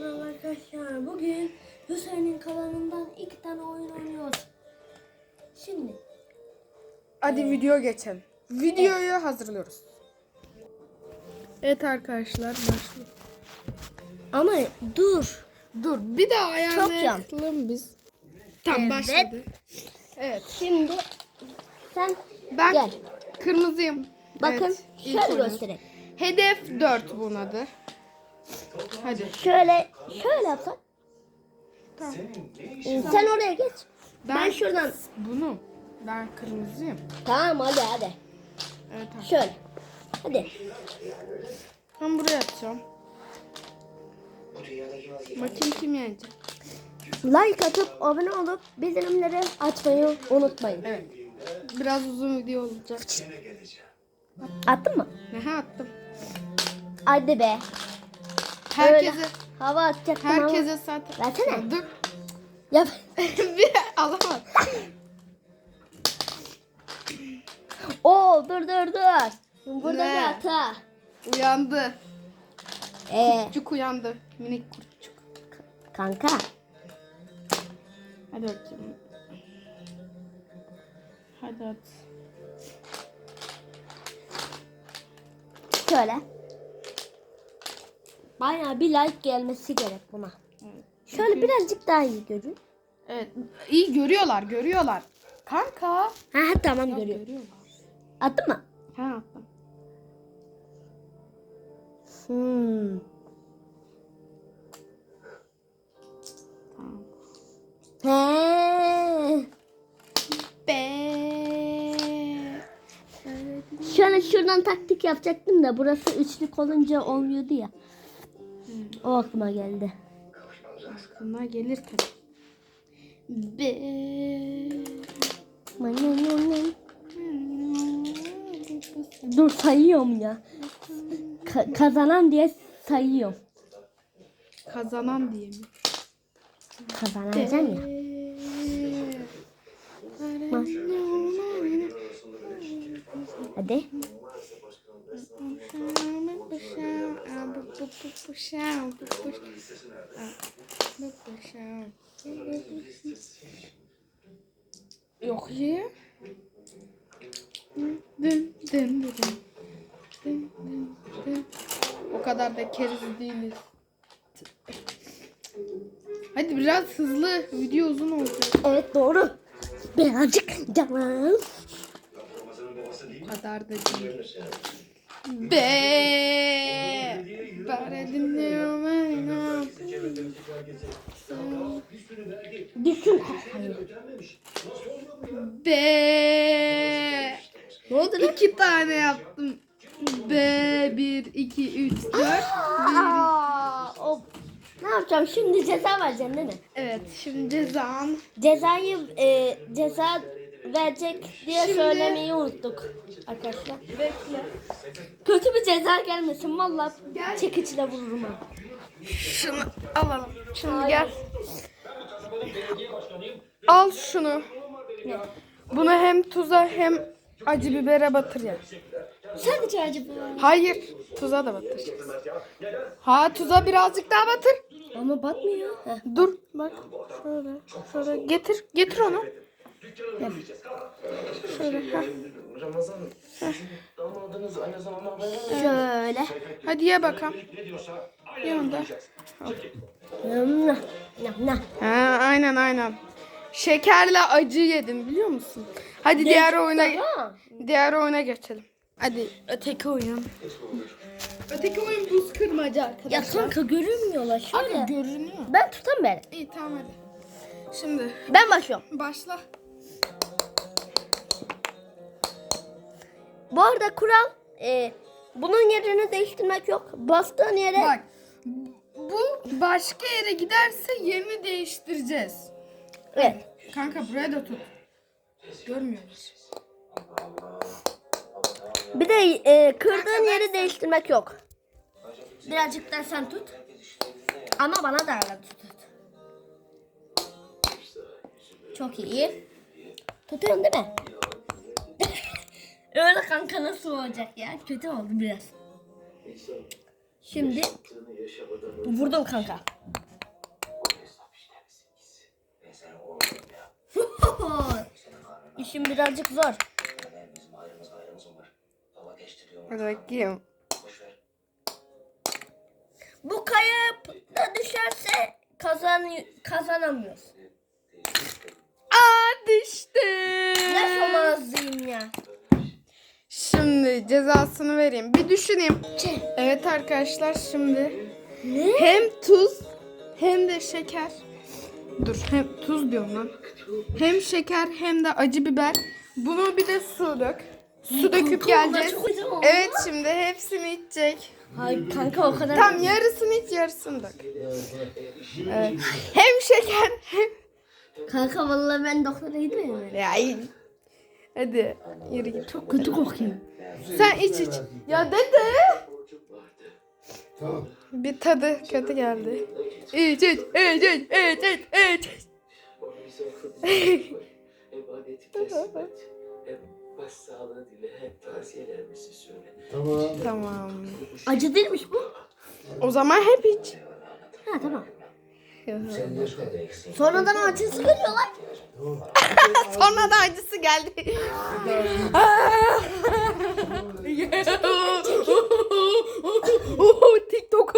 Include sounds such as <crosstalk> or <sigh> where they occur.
selam arkadaşlar. Bugün Hüseyin'in kanalından iki tane oyun oynuyoruz. Şimdi Hadi video geçelim. Videoyu hazırlıyoruz. Evet arkadaşlar başlıyoruz. ama dur. Dur bir daha yan. ayarlayalım biz. Tamam Evet. başladı. Evet. Şimdi sen Ben Gel. kırmızıyım. bakın Evet, şöyle göstereyim. Hedef 4 bunun adı. Hadi. Şöyle şöyle yapsak. Tamam. Ee, Sen oraya geç. Ben, Ben şuradan. bunu. Ben kırmızıyım. Tamam hadi hadi. Evet abi. Şöyle. Hadi. Ben buraya atacağım. Bakayım kim yenecek. Like atıp abone olup bildirimleri açmayı unutmayın. Evet. Biraz uzun video olacak. Attın mı? Neha attım. Hadi be. Herkese Öyle hava atacaktım herkese zaten. Versene. Dur. <laughs> Yap. <laughs> bir alamam. <laughs> Oo dur dur dur. Burada Ne? bir hata. Uyandı. Ee, Kurtçuk uyandı. Minik kurtçuk. kanka. Hadi bakayım. Hadi at. Şöyle. Bayağı bir like gelmesi gerek buna. Evet. Şöyle birazcık daha iyi görün. Evet. İyi görüyorlar, görüyorlar. Kanka. Ha ha, tamam Ya, görüyorum. görüyorlar. Attın mı? Ha attım. Hmm. He. Be. Şöyle şuradan taktik yapacaktım da burası üçlük olunca olmuyordu ya. O aklıma geldi. Aklına gelir tabii. Be. Dur sayıyorum ya. Ka- kazanan diye sayıyorum. Kazanan diye mi? Kazanacaksın ya. Hadi. Yok ya. Dın dın dın dın. Dın dın. O kadar da keriz değiliz. Hadi biraz hızlı. Video uzun olacak. Evet doğru. Birazcık canım. O kadar da değil. Be. Bana dinliyorum aynen. Düşün kafayı. Be. Ne oldu lan? İki tane yaptım. B. Bir, iki, üç, dört. Aa, of. Ne yapacağım şimdi ceza vereceğim değil mi? Evet şimdi cezan. Cezayı e, ceza verecek diye Şimdi- söylemeyi unuttuk arkadaşlar. Bekle. Kötü bir ceza gelmesin vallahi Gel. çekiçle vururum ha. Şunu alalım. Şimdi gel. Al şunu. Ne? Bunu hem tuza hem acı bibere batır ya. Sadece acı bu. Hayır. Tuza da batır. Ha tuza birazcık daha batır. Ama batmıyor. Heh. Dur bak. Şöyle. Şöyle getir. Getir onu. Şöyle. ha. Ramazan sizin damadınız aynı zamanda haberler Şöyle. Hadi ye bakalım. ne diyorsa Yanında. Nam, nam, nam. Ha, aynen aynen. Şekerle acı yedim biliyor musun? Hadi diğer oyuna Baba. diğer oyuna geçelim. Hadi öteki oyun. Öteki oyun buz kırmaca arkadaşlar. Ya kanka görünmüyorlar şöyle. Abi görünüyor. ben tutam beni. İyi tamam hadi. Şimdi Ben başlıyorum. başla. Bu arada kural e, bunun yerini değiştirmek yok. Bastığın yere Bak bu başka yere giderse yerini değiştireceğiz. evet. Kanka buraya da tut. Görmüyoruz. Bir de e, kırdığın yeri değiştirmek yok. Birazcık da sen tut. Ama bana da öyle tut. Çok iyi. Tutuyorsun değil mi? Öyle kanka nasıl olacak ya? Kötü oldu biraz. Şimdi vurdum kanka. <laughs> İşim birazcık zor. Bakayım. Bu kayıp da düşerse kazan kazanamıyoruz. Aa düştü. Ne şomazlıyım ya. Şimdi cezasını vereyim. Bir düşüneyim. Evet arkadaşlar şimdi Ne? hem tuz hem de şeker. Dur hem tuz diyorum lan. Hem şeker hem de acı biber. Bunu bir de su dök. Su döküp geleceğiz. Evet şimdi hepsini içecek. Hayır kanka o kadar. Tam yarısını iç yarısını dök. Evet. Hem şeker hem... Kanka vallahi ben doktora gitmedim. Ya iyi. Hadi yürü git. Çok kötü kokuyor. Sen iç iç. Ya dede. Tamam. Bir tadı kötü geldi. İç iç iç iç iç iç iç. Tamam. Acı değilmiş bu. O zaman hep iç. Ha tamam. Sonradan acısı geliyor lan. <laughs> Sonradan acısı geldi. <laughs> <laughs> TikTok.